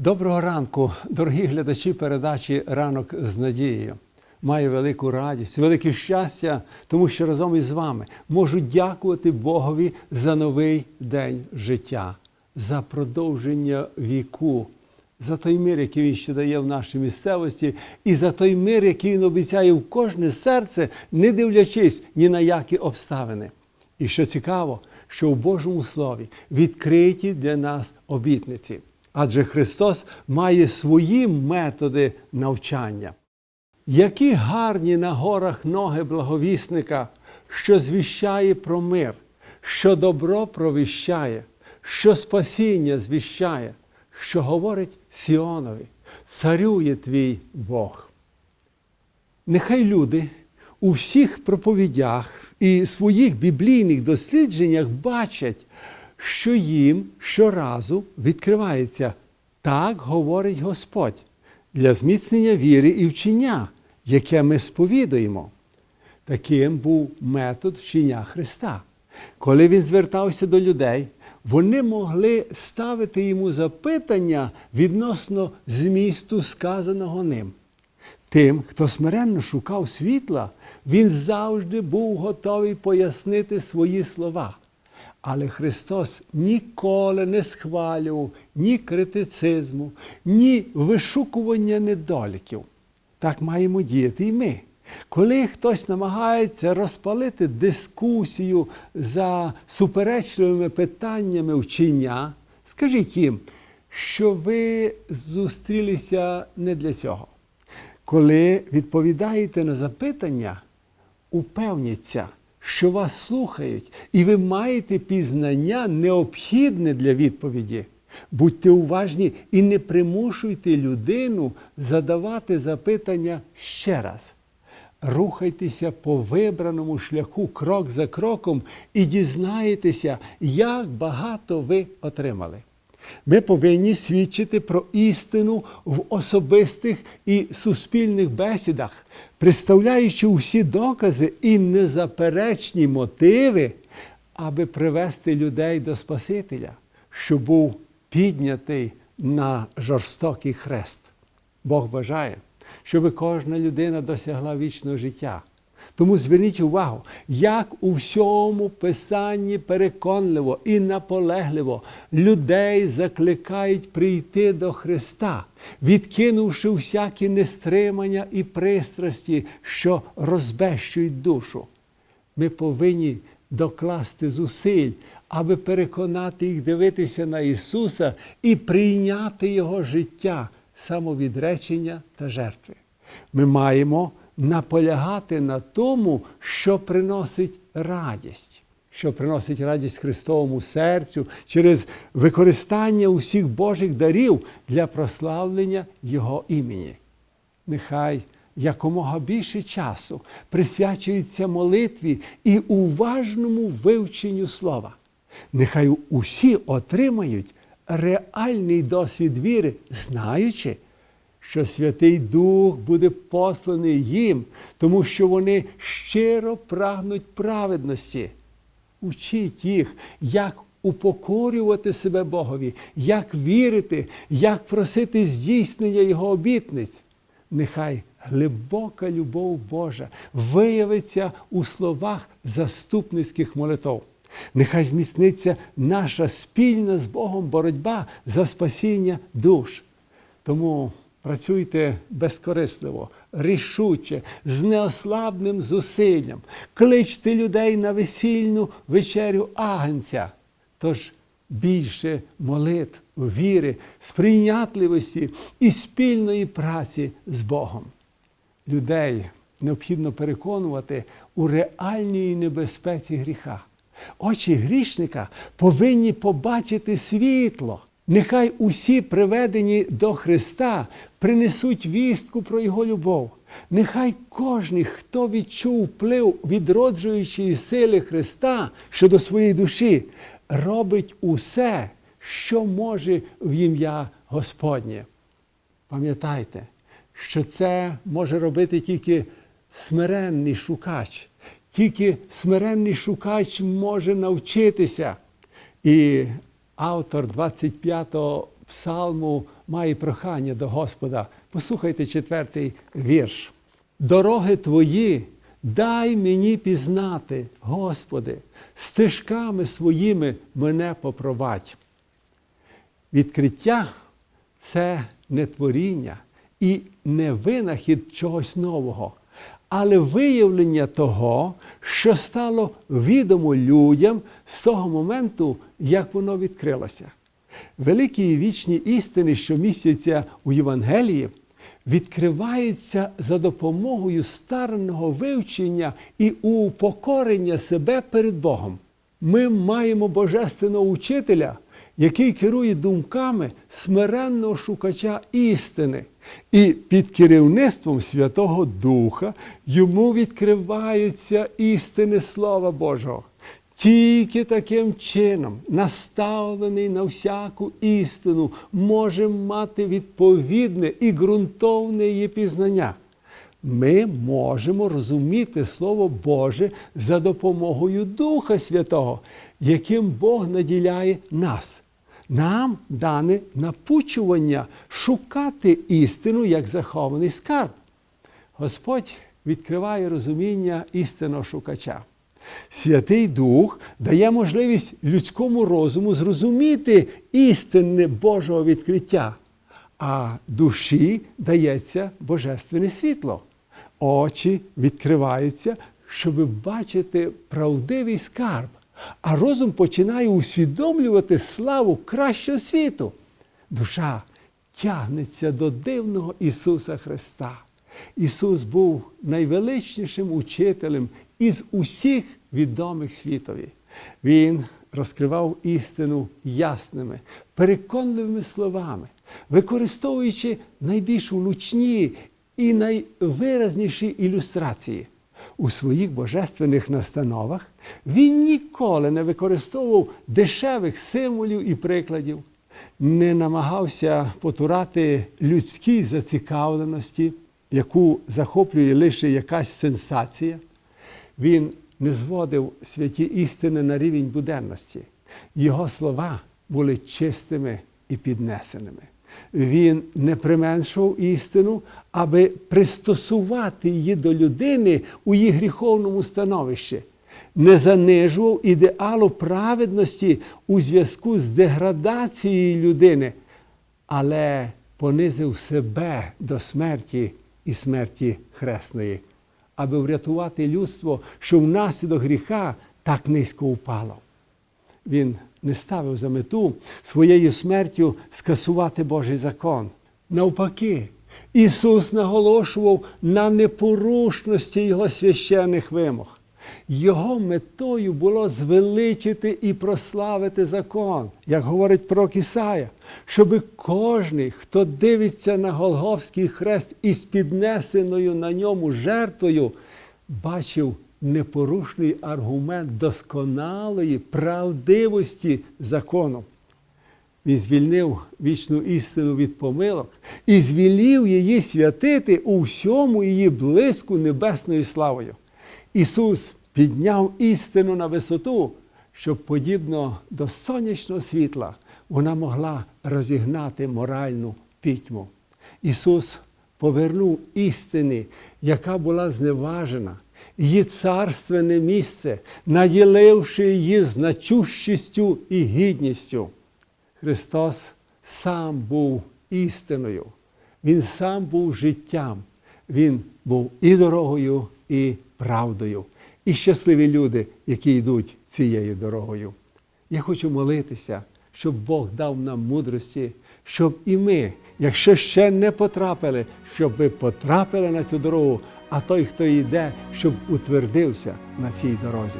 Доброго ранку, дорогі глядачі передачі Ранок з надією. Маю велику радість, велике щастя, тому що разом із вами можу дякувати Богові за новий день життя, за продовження віку, за той мир, який він ще дає в нашій місцевості, і за той мир, який він обіцяє в кожне серце, не дивлячись ні на які обставини. І що цікаво, що в Божому Слові відкриті для нас обітниці. Адже Христос має свої методи навчання. Які гарні на горах ноги благовісника, що звіщає про мир, що добро провіщає, що спасіння звіщає, що говорить Сіонові, царює твій Бог. Нехай люди у всіх проповідях і своїх біблійних дослідженнях бачать, що їм щоразу відкривається так говорить Господь для зміцнення віри і вчення, яке ми сповідуємо. Таким був метод вчення Христа. Коли він звертався до людей, вони могли ставити йому запитання відносно змісту сказаного ним. Тим, хто смиренно шукав світла, він завжди був готовий пояснити свої слова. Але Христос ніколи не схвалював ні критицизму, ні вишукування недоліків. Так маємо діяти і ми. Коли хтось намагається розпалити дискусію за суперечливими питаннями вчення, скажіть їм, що ви зустрілися не для цього. Коли відповідаєте на запитання, упевніться, що вас слухають, і ви маєте пізнання необхідне для відповіді. Будьте уважні і не примушуйте людину задавати запитання ще раз. Рухайтеся по вибраному шляху крок за кроком і дізнаєтеся, як багато ви отримали. Ми повинні свідчити про істину в особистих і суспільних бесідах, представляючи усі докази і незаперечні мотиви, аби привести людей до Спасителя, що був піднятий на жорстокий хрест. Бог бажає, щоб кожна людина досягла вічного життя. Тому зверніть увагу, як у всьому писанні переконливо і наполегливо людей закликають прийти до Христа, відкинувши всякі нестримання і пристрасті, що розбещують душу. Ми повинні докласти зусиль, аби переконати їх дивитися на Ісуса і прийняти Його життя, самовідречення та жертви. Ми маємо наполягати на тому, що приносить радість, що приносить радість Христовому серцю через використання усіх Божих дарів для прославлення Його імені. Нехай якомога більше часу присвячується молитві і уважному вивченню слова. Нехай усі отримають реальний досвід віри, знаючи, що Святий Дух буде посланий їм, тому що вони щиро прагнуть праведності. Учіть їх, як упокорювати себе Богові, як вірити, як просити здійснення Його обітниць. Нехай глибока любов Божа виявиться у словах заступницьких молитв. Нехай зміцниться наша спільна з Богом боротьба за спасіння душ. Тому працюйте безкорисливо, рішуче, з неослабним зусиллям, кличте людей на весільну вечерю агнця. Тож більше молитв, віри, сприйнятливості і спільної праці з Богом. Людей необхідно переконувати у реальній небезпеці гріха. Очі грішника повинні побачити світло. Нехай усі приведені до Христа принесуть вістку про Його любов. Нехай кожен, хто відчув вплив відроджуючої сили Христа щодо своєї душі, робить усе, що може в ім'я Господнє. Пам'ятайте, що це може робити тільки смиренний шукач. Тільки смиренний шукач може навчитися. І автор 25-го псалму має прохання до Господа. Послухайте четвертий вірш. Дороги твої, дай мені пізнати, Господи, стежками своїми мене попровадь. Відкриття це не творіння і не винахід чогось нового, але виявлення того, що стало відомо людям з того моменту, як воно відкрилося. Великі і вічні істини, що містяться у Євангелії, відкриваються за допомогою старанного вивчення і упокорення себе перед Богом. Ми маємо божественного учителя, який керує думками смиренного шукача істини, і під керівництвом Святого Духа йому відкриваються істини Слова Божого. Тільки таким чином, наставлений на всяку істину, може мати відповідне і ґрунтовне її пізнання. Ми можемо розуміти Слово Боже за допомогою Духа Святого, яким Бог наділяє нас. Нам дане напучування шукати істину як захований скарб. Господь відкриває розуміння істинного шукача. Святий Дух дає можливість людському розуму зрозуміти істинне Божого відкриття, а душі дається божественне світло. Очі відкриваються, щоб бачити правдивий скарб, а розум починає усвідомлювати славу кращого світу. Душа тягнеться до дивного Ісуса Христа. Ісус був найвеличнішим учителем із усіх відомих світові. Він розкривав істину ясними, переконливими словами, використовуючи найбільш влучні і найвиразніші ілюстрації. У своїх божественних настановах він ніколи не використовував дешевих символів і прикладів, не намагався потурати людській зацікавленості, яку захоплює лише якась сенсація. Він не зводив святі істини на рівень буденності. Його слова були чистими і піднесеними. Він не применшував істину, аби пристосувати її до людини у її гріховному становищі, не занижував ідеалу праведності у зв'язку з деградацією людини, але понизив себе до смерті і смерті хресної, аби врятувати людство, що внаслідок гріха так низько упало. Він не ставив за мету своєю смертю скасувати Божий закон. Навпаки, Ісус наголошував на непорушності Його священних вимог. Його метою було звеличити і прославити закон, як говорить пророк Ісая, щоби кожний, хто дивиться на Голговський хрест із піднесеною на ньому жертвою, бачив непорушний аргумент досконалої правдивості закону. Він звільнив вічну істину від помилок і звілів її святити у всьому її блиску небесною славою. Ісус підняв істину на висоту, щоб, подібно до сонячного світла, вона могла розігнати моральну пітьму. Ісус повернув істини, яка була зневажена, її царственне місце, наділивши її значущістю і гідністю. Христос сам був істиною, Він сам був життям, Він був і дорогою, і правдою. І щасливі люди, які йдуть цією дорогою. Я хочу молитися, щоб Бог дав нам мудрості, щоб і ми, якщо ще не потрапили, щоб ми потрапили на цю дорогу, а той, хто йде, щоб утвердився на цій дорозі.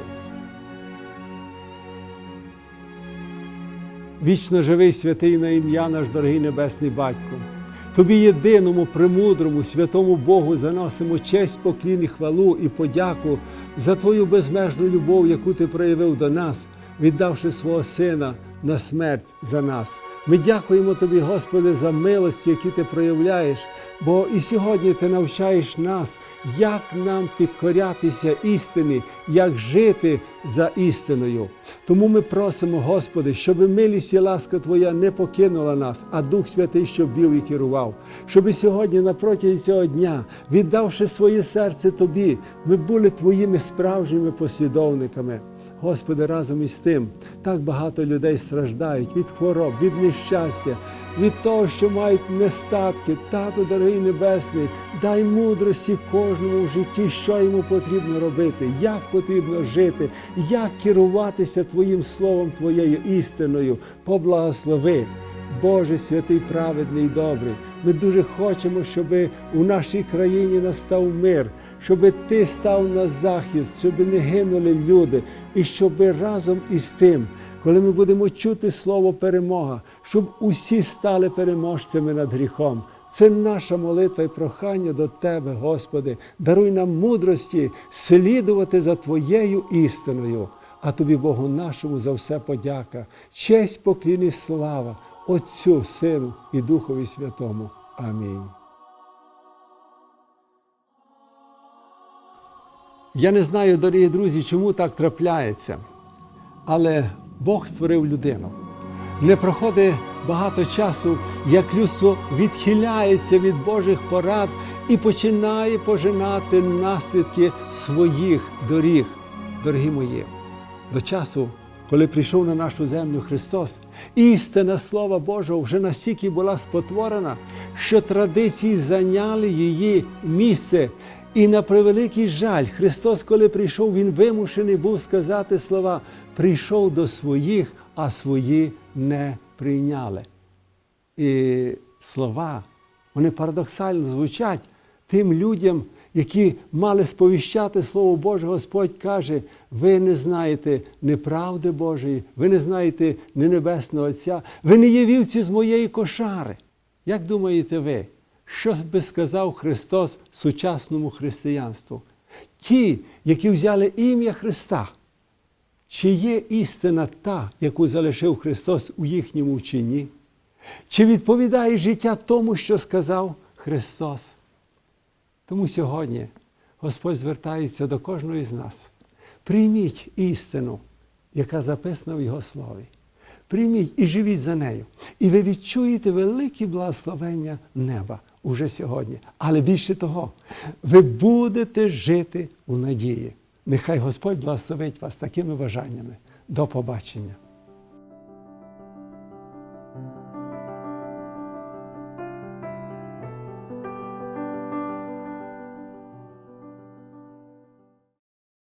Вічно живий святий на ім'я наш дорогий Небесний Батько. Тобі єдиному, премудрому, святому Богу заносимо честь, поклін і хвалу і подяку за Твою безмежну любов, яку Ти проявив до нас, віддавши свого Сина на смерть за нас. Ми дякуємо Тобі, Господи, за милості, які Ти проявляєш Бо і сьогодні ти навчаєш нас, як нам підкорятися істині, як жити за істиною. Тому ми просимо, Господи, щоб милість і ласка Твоя не покинула нас, а Дух Святий, щоб вів і керував. Щоб сьогодні, на цього дня, віддавши своє серце Тобі, ми були Твоїми справжніми послідовниками. Господи, разом із тим, так багато людей страждають від хвороб, від нещастя, від того, що мають нестатки. Тату, дорогий Небесний, дай мудрості кожному в житті, що йому потрібно робити, як потрібно жити, як керуватися Твоїм Словом, Твоєю істиною. Поблагослови. Боже святий, праведний, добрий. Ми дуже хочемо, щоб у нашій країні настав мир, щоб ти став на захист, щоб не гинули люди, і щоб разом із тим, коли ми будемо чути слово перемога, щоб усі стали переможцями над гріхом. Це наша молитва і прохання до Тебе, Господи. Даруй нам мудрості слідувати за Твоєю істиною. А тобі, Богу нашому, за все подяка, честь, поклін і слава Отцю, Сину і Духові Святому. Амінь. Я не знаю, дорогі друзі, чому так трапляється, але Бог створив людину. Не проходить багато часу, як людство відхиляється від Божих порад і починає пожинати наслідки своїх доріг, дорогі мої, до часу, коли прийшов на нашу землю Христос, істина Слова Божого вже настільки була спотворена, що традиції зайняли її місце. І на превеликий жаль, Христос, коли прийшов, Він вимушений був сказати слова: прийшов до своїх, а свої не прийняли. І слова, вони парадоксально звучать тим людям, які мали сповіщати Слово Боже, Господь каже, ви не знаєте неправди Божої, ви не знаєте не Небесного Отця, ви не є вівці з моєї кошари. Як думаєте ви, що би сказав Христос сучасному християнству? Ті, які взяли ім'я Христа, чи є істина та, яку залишив Христос у їхньому вченні? Чи відповідає життя тому, що сказав Христос? Тому сьогодні Господь звертається до кожного з нас. Прийміть істину, яка записана в Його слові. Прийміть і живіть за нею. І ви відчуєте великі благословення неба уже сьогодні. Але більше того, ви будете жити у надії. Нехай Господь благословить вас такими бажаннями. До побачення.